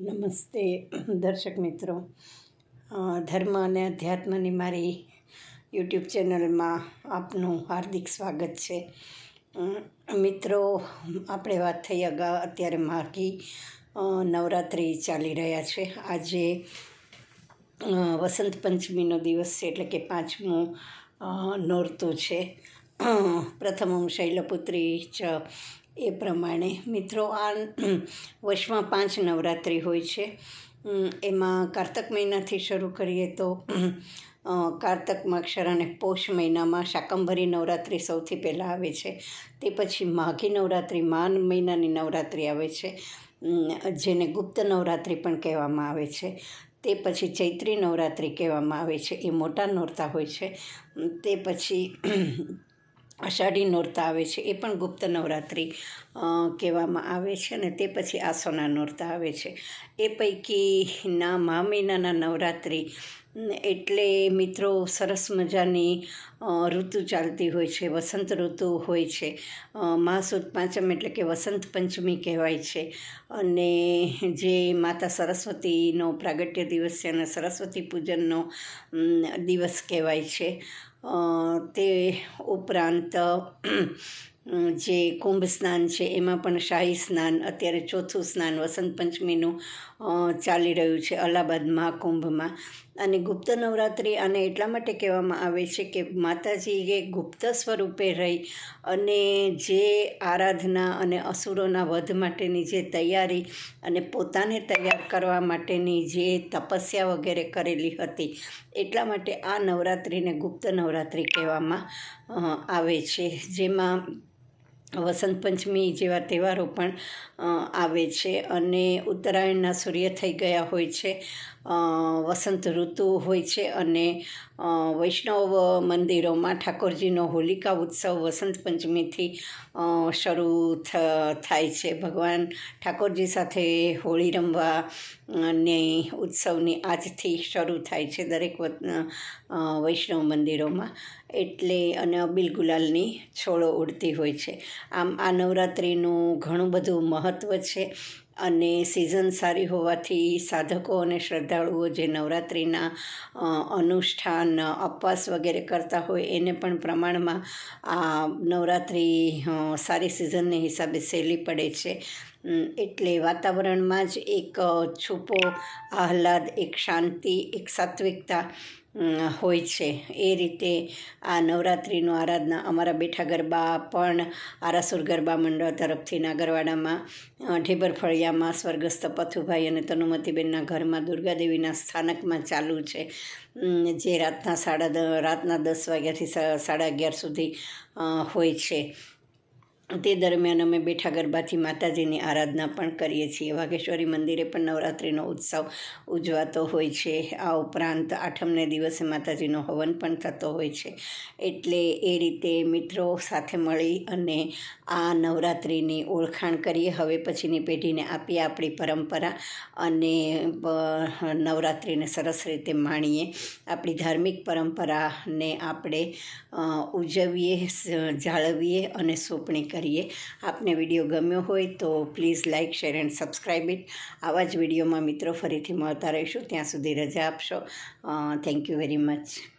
નમસ્તે, દર્શક મિત્રો. ધર્મ અને અધ્યાત્મની મારી યુટ્યુબ ચેનલમાં આપનું હાર્દિક સ્વાગત છે. મિત્રો, આપણે વાત થઈ અગાઉ, અત્યારે માઘી નવરાત્રિ ચાલી રહ્યા છે. આજે વસંત પંચમીનો દિવસ છે, એટલે કે પાંચમું નોરતું છે. પ્રથમ શૈલપુત્રી ચ એ પ્રમાણે. મિત્રો, આ વર્ષમાં પાંચ નવરાત્રિ હોય છે. એમાં કારતક મહિનાથી શરૂ કરીએ તો કારતક, મક્ષર અને પોષ મહિનામાં શાકંભરી નવરાત્રિ સૌથી પહેલાં આવે છે. તે પછી માઘી નવરાત્રિ, માન મહિનાની નવરાત્રિ આવે છે. જેને ગુપ્ત નવરાત્રિ પણ કહેવામાં આવે છે. તે પછી ચૈત્રી નવરાત્રિ કહેવામાં આવે છે. એ મોટા નોરતા હોય છે. તે પછી અષાઢી નોરતા આવે છે, એ પણ ગુપ્ત નવરાત્રિ કહેવામાં આવે છે અને તે પછી આસોના નોરતા આવે છે. એ પૈકીના મા મહિનાના નવરાત્રિ એટલે મિત્રો સરસ મજાની ઋતુ ચાલતી હોય છે, વસંત ઋતુ હોય છે. મહાસુદ પાંચમ એટલે કે વસંત પંચમી કહેવાય છે. અને જે માતા સરસ્વતીનો પ્રાગટ્ય દિવસ છે અને સરસ્વતી પૂજનનો દિવસ કહેવાય છે. તે ઉપરાંત જે કુંભ સ્નાન છે, એમાં પણ શાહી સ્નાન, અત્યારે ચોથું સ્નાન વસંત પંચમીનું ચાલી રહ્યું છે અલ્હાબાદ મહાકુંભમાં. અને ગુપ્ત નવરાત્રિ આને એટલા માટે કહેવામાં આવે છે કે માતાજીએ ગુપ્ત સ્વરૂપે રહી અને જે આરાધના અને અસુરોના વધ માટેની જે તૈયારી અને પોતાને તૈયાર કરવા માટેની જે તપસ્યા વગેરે કરેલી હતી, એટલા માટે આ નવરાત્રિને ગુપ્ત નવરાત્રિ કહેવામાં આવે છે. જેમાં વસંત પંચમી જેવા તહેવારો પણ આવે છે અને ઉત્તરાયણના સૂર્ય થઈ ગયા હોય છે. વસંત ઋતુ હોય છે અને વૈષ્ણવ મંદિરોમાં ઠાકોરજીનો હોલિકા ઉત્સવ વસંત પંચમીથી શરૂ થાય છે. ભગવાન ઠાકોરજી સાથે હોળી રમવા ને ઉત્સવની આજથી શરૂ થાય છે દરેક વૈષ્ણવ મંદિરોમાં. એટલે અને અબીલ ગુલાલની છોડો ઉડતી હોય છે. આમ આ નવરાત્રિનું ઘણું બધું મહત્ત્વ છે અને સિઝન સારી હોવાથી સાધકો અને શ્રદ્ધાળુઓ જે નવરાત્રિના અનુષ્ઠાન, ઉપવાસ વગેરે કરતા હોય એને પણ પ્રમાણમાં આ નવરાત્રિ સારી સિઝનને હિસાબે સહેલી પડે છે. એટલે વાતાવરણમાં જ એક છૂપો, આહલાદ, એક શાંતિ, એક સાત્વિકતા હોય છે. એ રીતે આ નવરાત્રિનું આરાધના અમારા બેઠા ગરબા પણ આરાસુર ગરબા મંડળ તરફથી નાગરવાડામાં અ, ઢેબર ફળિયામાં સ્વર્ગસ્થ પથુભાઈ અને તનુમતીબેનના ઘરમાં દુર્ગાદેવીના સ્થાનકમાં ચાલુ છે. જે રાતના સાડા રાતના દસ વાગ્યાથી સાડા અગિયાર સુધી હોય છે. તે દરમિયાન અમે બેઠા ગરબાથી માતાજીની આરાધના પણ કરીએ છીએ. વાઘેશ્વરી મંદિરે પણ નવરાત્રિનો ઉત્સવ ઉજવાતો હોય છે. આ ઉપરાંત આઠમને દિવસે માતાજીનો હવન પણ થતો હોય છે. એટલે એ રીતે મિત્રો સાથે મળી અને આ નવરાત્રિની ઓળખાણ કરીએ. હવે પછીની પેઢીને આપીએ આપણી પરંપરા અને નવરાત્રિને સરસ રીતે માણીએ. આપણી ધાર્મિક પરંપરાને આપણે ઉજવીએ જાળવીએ અને સોંપણી કરીએ. આપને વીડિયો ગમ્યો હોય તો please like share and subscribe it. આવા જ વિડીયોમાં મિત્રો ફરીથી મળતા રહીશું. ત્યાં સુધી રજા આપશો. Thank you very much.